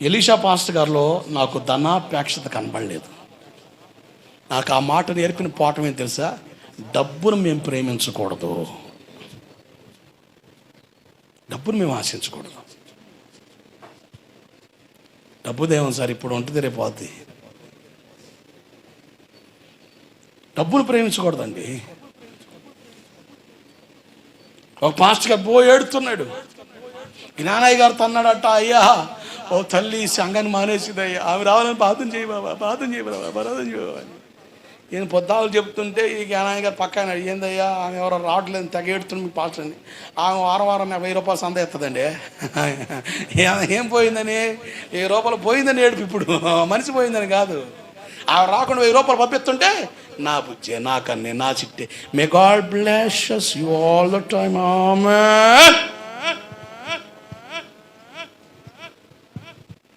Elisha pastor గారిలో నాకు ధనాపేక్షత కనబడలేదు. నాకు ఆ మాట నేర్పిన పాఠం ఏం తెలుసా? డబ్బును మేము ప్రేమించకూడదు. డబ్బును మేము ఆశించకూడదు. డబ్బు దేవం సార్ ఇప్పుడు ఉంటుంది రేపు పోద్ది డబ్బును ప్రేమించకూడదండి. ఒక పాస్టర్ గారు పో ఏడుతున్నాడు జ్ఞానయ్య గారితో అన్నాడట అయ్యా ఓ తల్లి సంఘాన్ని మానేసిందయ్యా. ఆమె రావాలని ప్రార్థన చేయి బాబా ప్రార్థన చేయి బాబా ప్రార్థన చేయి బాబా నేను పొద్దాలు చెప్తుంటే ఈ జ్ఞానయ్య గారు పక్కన ఏందయ్యా ఆమె ఎవరో రావట్లేదు తెగ ఏడుతుంది మీ పాస్టర్ ఆమె వారం వారం వెయ్యి రూపాయలు సంద ఎత్తదండి. ఏం పోయిందని? వెయ్యి రూపాయలు పోయిందని ఏడుపు ఇప్పుడు. మనిషి పోయిందని కాదు. ఆమె రాకుండా వెయ్యి రూపాయలు పంపిస్తుంటే నా బుజ్జే నా కన్నే నా చిట్టే. May God bless you all the time ఆమె